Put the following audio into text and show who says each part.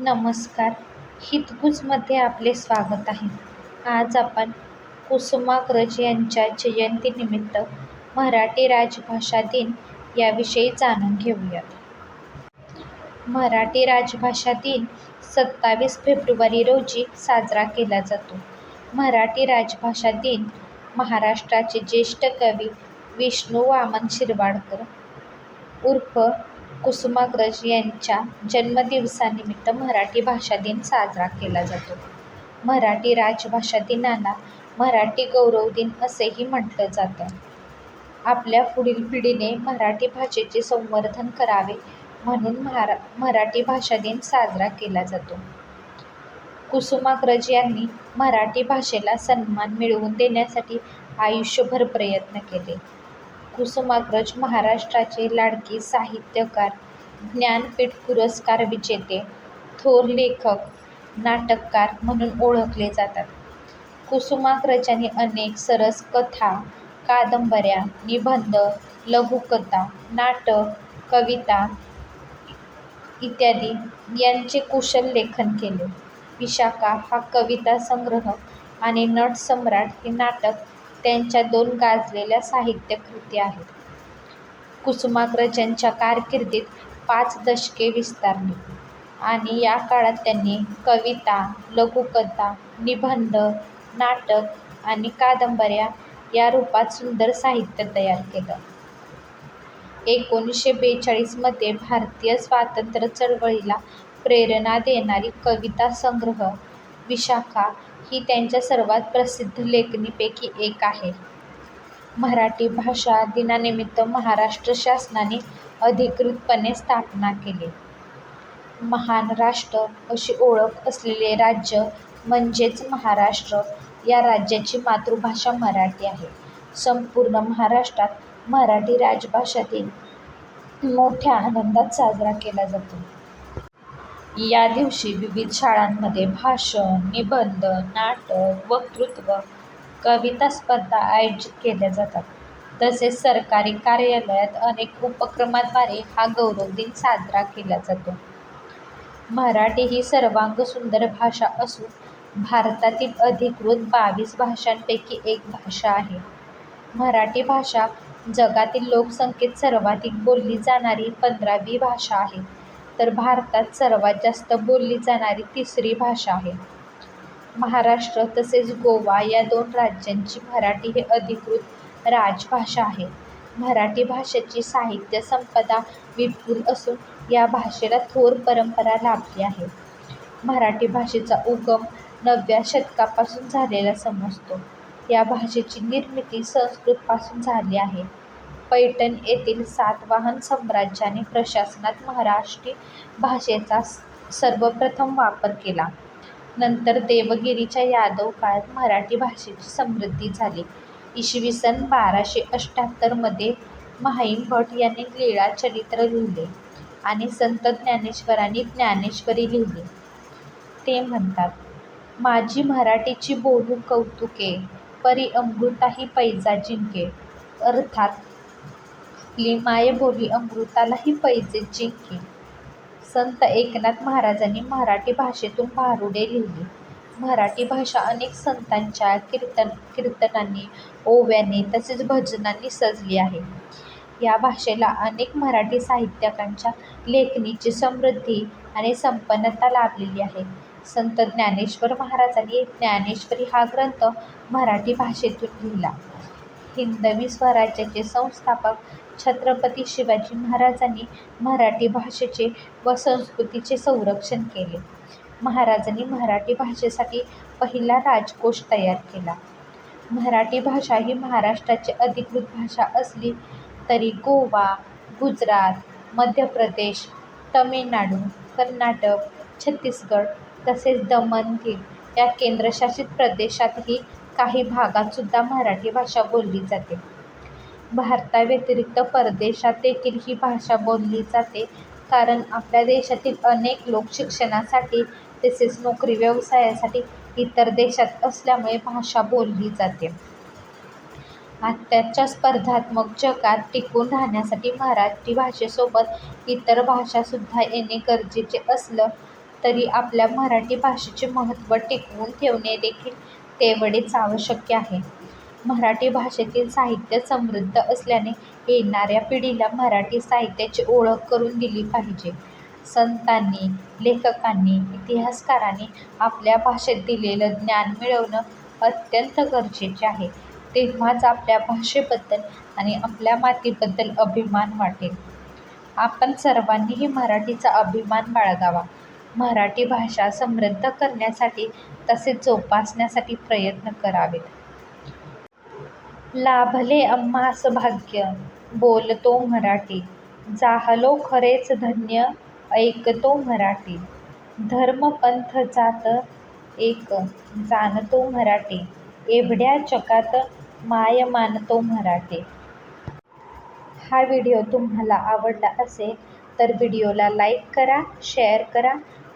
Speaker 1: नमस्कार. हितगुजमध्ये आपले स्वागत आहे. आज आपण कुसुमाग्रज यांच्या जयंतीनिमित्त मराठी राजभाषा दिन याविषयी जाणून घेऊयात. मराठी राजभाषा दिन सत्तावीस फेब्रुवारी रोजी साजरा केला जातो. मराठी राजभाषा दिन महाराष्ट्राचे ज्येष्ठ कवी विष्णू वामन शिरवाडकर उर्फ कुसुमाग्रज यांच्या जन्मदिवसानिमित्त मराठी भाषा दिन साजरा केला जातो. मराठी राजभाषा दिनाला मराठी गौरव दिन असेही म्हटलं जातं. आपल्या पुढील पिढीने मराठी भाषेचे संवर्धन करावे म्हणून मराठी भाषा दिन साजरा केला जातो. कुसुमाग्रज यांनी मराठी भाषेला सन्मान मिळवून देण्यासाठी आयुष्यभर प्रयत्न केले. कुसुमाग्रज महाराष्ट्राचे लाडके साहित्यकार, ज्ञानपीठ पुरस्कार विजेते, थोर लेखक, नाटककार म्हणून ओळखले जातात. कुसुमाग्रजांनी अनेक सरस कथा, कादंबऱ्या, निबंध, लघुकथा, नाटक, कविता इत्यादी यांचे कुशल लेखन केले. विशाखा हा कविता संग्रह आणि नटसम्राट हे नाटक त्यांच्या दोन गाजलेल्या साहित्यकृती आहेत. कुसुमाग्रजांच्या कारकिर्दीत पाच दशके विस्तारली आणि या काळात त्यांनी कविता, लघुकथा, निबंध, नाटक आणि कादंबऱ्या या रूपात सुंदर साहित्य तयार केलं. एकोणीसशे बेचाळीसमध्ये भारतीय स्वातंत्र्य चळवळीला प्रेरणा देणारी कविता संग्रह विशाखा ही त्यांच्या सर्वात प्रसिद्ध लेखणीपैकी एक आहे. मराठी भाषा दिनानिमित्त महाराष्ट्र शासनाने अधिकृतपणे स्थापना केली. महान राष्ट्र अशी ओळख असलेले राज्य म्हणजेच महाराष्ट्र. या राज्याची मातृभाषा मराठी आहे. संपूर्ण महाराष्ट्रात मराठी राजभाषा दिन मोठ्या आनंदात साजरा केला जातो. या दिवशी विविध शाळांमध्ये भाषण, निबंध, नाटक, वक्तृत्व, कविता स्पर्धा आयोजित केल्या जातात. तसेच सरकारी कार्यालयात अनेक उपक्रमांद्वारे हा गौरव दिन साजरा केला जातो. मराठी ही सर्वांग सुंदर भाषा असून भारतातील अधिकृत बावीस भाषांपैकी एक भाषा आहे. मराठी भाषा जगातील लोकसंख्येत सर्वाधिक बोलली जाणारी पंधरावी भाषा आहे तर भारतात सर्वात जास्त बोलली जाणारी तिसरी भाषा आहे. महाराष्ट्र तसेच गोवा या दोन राज्यांची मराठी ही अधिकृत राजभाषा आहे. मराठी भाषेची साहित्य संपदा विपुल असून या भाषेला थोर परंपरा लाभली आहे. मराठी भाषेचा उगम नवव्या शतकापासून झालेला समजतो. या भाषेची निर्मिती संस्कृतपासून झाली आहे. पैठण येथील सातवाहन साम्राज्याने प्रशासनात महाराष्ट्री भाषेचा सर्वप्रथम वापर केला. नंतर देवगिरीच्या यादव काळात मराठी भाषेची समृद्धी झाली. इसवी सन बाराशे अष्ट्याहत्तरमध्ये मध्ये माहिमभट यांनी लीळा चरित्र लिहिले आणि संत ज्ञानेश्वरांनी ज्ञानेश्वरी लिहिली. ते म्हणतात, माझी मराठीची बोलू कौतुके, परी अमृताही पैजा जिंके. अर्थात आपली मायबोली अमृतालाही पैजे जिंके. संत एकनाथ महाराजांनी मराठी भाषेतून भारुडे लिहिली. मराठी भाषा अनेक संतांच्या कीर्तन कीर्तनांनी, ओव्यांनी तसेच भजनांनी सजली आहे. या भाषेला अनेक मराठी साहित्यकांच्या लेखणीची समृद्धी आणि संपन्नता लाभलेली आहे. संत ज्ञानेश्वर महाराजांनी ज्ञानेश्वरी हा ग्रंथ मराठी भाषेतून लिहिला. हिंदवी स्वराज्याचे संस्थापक छत्रपती शिवाजी महाराजांनी मराठी भाषेचे व संस्कृतीचे संरक्षण केले. महाराजांनी मराठी भाषेसाठी पहिला राजकोष तयार केला. मराठी भाषा ही महाराष्ट्राची अधिकृत भाषा असली तरी गोवा, गुजरात, मध्य प्रदेश, तमिळनाडू, कर्नाटक, छत्तीसगड तसेच दमण-दीव या केंद्रशासित प्रदेशातही काही भागातसुद्धा मराठी भाषा बोलली जाते. भारताव्यतिरिक्त परदेशात देखील ही भाषा बोलली जाते कारण आपल्या देशातील अनेक लोक शिक्षणासाठी तसेच नोकरी-व्यवसायासाठी इतर देशात असल्यामुळे भाषा बोलली जाते. आत्याच्या स्पर्धात्मक जगात टिकून राहण्यासाठी मराठी भाषेसोबत इतर भाषासुद्धा येणे गरजेचे असलं तरी आपल्या मराठी भाषेचे महत्त्व टिकवून ठेवणे देखील तेवढेच आवश्यक आहे. मराठी भाषेतील साहित्य समृद्ध असल्याने येणाऱ्या पिढीला मराठी साहित्याची ओळख करून दिली पाहिजे. संतांनी, लेखकांनी, इतिहासकारांनी आपल्या भाषेत दिलेलं ज्ञान मिळवणं अत्यंत गरजेचे आहे. तेव्हाच आपल्या भाषेबद्दल आणि आपल्या मातीबद्दल अभिमान वाटेल. आपण सर्वांनीही मराठीचा अभिमान बाळगावा. मराठी भाषा समृद्ध करण्यासाठी तसेच जोपासण्यासाठी प्रयत्न करावेत. लाभले आम्हास भाग्य, बोलतो मराठी. जाहलो खरेच धन्य, ऐकतो मराठी. धर्मपंथ जात एक, जाणतो मराठी. एवढ्या जगात माय मानतो मराठी. हा व्हिडिओ तुम्हाला आवडला असेल तर व्हिडिओला लाईक करा, शेअर करा